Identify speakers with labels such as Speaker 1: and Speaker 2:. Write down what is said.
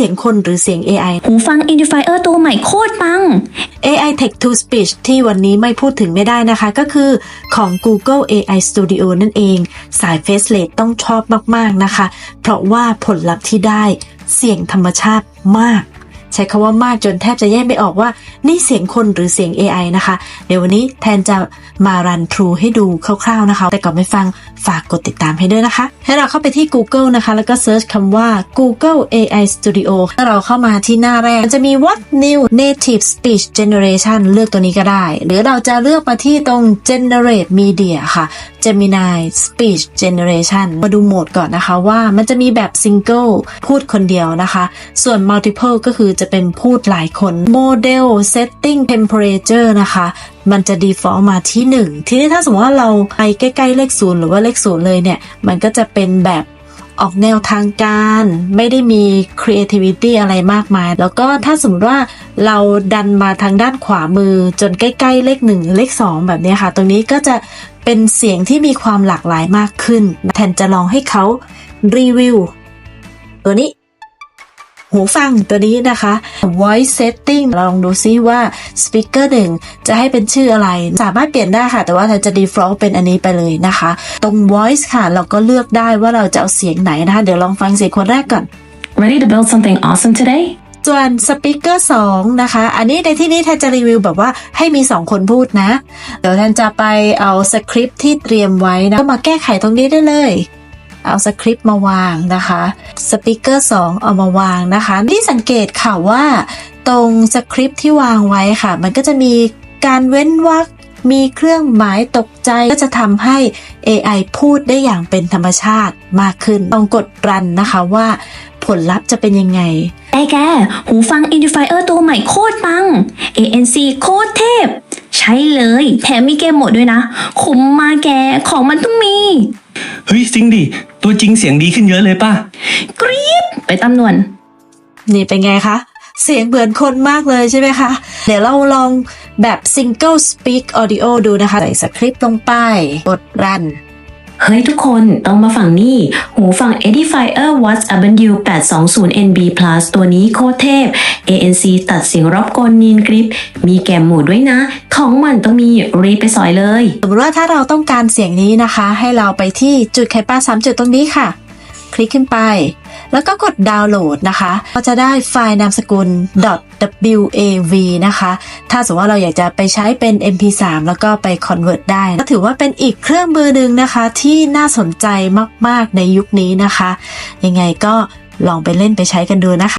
Speaker 1: เสียงคนหรือเสียง AI
Speaker 2: หูฟัง Identifier ตัวใหม่โคตรปัง
Speaker 1: AI Text to Speech ที่วันนี้ไม่พูดถึงไม่ได้นะคะ ก็คือของ Google AI Studio นั่นเอง สาย Faceless ต้องชอบมาก ๆ นะคะ เพราะว่าผลลัพธ์ที่ได้เสียงธรรมชาติมาก ใช้คำว่ามากจนแทบจะแยกไม่ออกว่านี่เสียงคนหรือเสียง AI นะคะ เดี๋ยววันนี้แทนจะมารันทรูให้ดูคร่าวๆนะคะ แต่ก่อนไปฟังฝากกดติดตามให้ด้วยนะคะ ให้เราเข้าไปที่ Google นะคะ แล้วก็เซิร์ชคำว่า Google AI Studio ถ้าเราเข้ามาที่หน้าแรกมันจะมี What New Native Speech Generation เลือกตัวนี้ก็ได้ หรือเราจะเลือกมาที่ตรง Generate Media ค่ะ Gemini Speech Generation มาดูโหมดก่อนนะคะว่ามันจะมีแบบ Single พูดคนเดียวนะคะ ส่วน Multiple ก็คือจะเป็นพูดหลายคน Model Setting Temperature นะคะ มันจะ default มาที่ 1 ทีนี้ถ้าสมมติว่าเราไปใกล้ๆเลขศูนย์หรือว่าเลขศูนย์เลยเนี่ย มันก็จะเป็นแบบออกแนวทางการไม่ได้มี creativity อะไรมากมาย แล้วก็ถ้าสมมติว่าเราดันมาทางด้านขวามือจนใกล้ ๆ เลขหนึ่งเลขสองแบบนี้ค่ะ ตรงนี้ก็จะเป็นเสียงที่มีความหลากหลายมากขึ้น แทนจะลองให้เขารีวิวตัวนี้ หูฟังตัวนี้นะคะ voice setting ลองดูซิว่า speaker หนึ่งจะให้เป็นชื่ออะไร สามารถเปลี่ยนได้ค่ะ แต่ว่าถ้าจะ default เป็นอันนี้ไปเลยนะคะ ตรง voice ค่ะ เราก็เลือกได้ว่าเราจะเอาเสียงไหนนะคะ เดี๋ยวลองฟังเสียงคนแรกก่อน
Speaker 2: Ready to build something awesome today
Speaker 1: ส่วนสปีกเกอร์2นะคะ อันนี้ในที่นี้แทนจะรีวิวแบบว่าให้มี 2 คนพูดนะ เดี๋ยวแทนจะไปเอาสคริปต์ที่เตรียมไว้นะ ก็มาแก้ไขตรงนี้ได้เลย เอาสคริปต์มาวางนะคะสปีกเกอร์ 2 เอามาวางนะคะนี่สังเกตค่ะว่า ตรงสคริปต์ที่วางไว้ค่ะ มันก็จะมีการเว้นวรรคมีเครื่องหมายตกใจก็จะทำให้ AI พูดได้อย่างเป็นธรรมชาติมากขึ้น ลองกดรันนะคะว่าผลลัพธ์จะเป็นยังไง
Speaker 2: ไอ้แก หูฟัง Identifier ตัวใหม่โคตรปัง ANC โคตรเทพ ช้เลย แถมมีเกมโหมดด้วยนะ คุ้มมากแก ของมันต้องมี
Speaker 3: เฮ้ยจริงดิ ตัวจริงเสียงดีขึ้นเยอะเลยป่ะ
Speaker 2: กรี๊ดไปตำนวน
Speaker 1: นี่เป็นไงคะ เสียงเหมือนคนมากเลยใช่ไหมคะ เดี๋ยวเราลองแบบ Single Speak Audio ดูนะคะ ใส่สคริปต์ลงไปกดรัน
Speaker 2: เฮ้ยทุกคนต้องมาฟังนี่ หูฟัง Edifier Watts Urban U 820 NB Plus ตัวนี้โคตรเทพ ANC ตัดเสียงรอบกลนนีนกริป มีแกมหมดด้วยนะ ของมันต้องมีรีไปสอยเลย
Speaker 1: สมมติว่าถ้าเราต้องการเสียงนี้นะคะ ให้เราไปที่จุดไขป้า3จุดตรงนี้ค่ะ ลิกขึ้นไป แล้วก็กดดาวน์โหลดนะคะก็จะได้ไฟล์นามสกุล .wav นะคะ ถ้าสมมติว่าเราอยากจะไปใช้เป็น mp3 แล้วก็ไป convert ได้ ก็ถือว่าเป็นอีกเครื่องมือหนึ่งนะคะ ที่น่าสนใจมาก ๆ ในยุคนี้นะคะ ยังไงก็ลองไปเล่นไปใช้กันดูนะคะ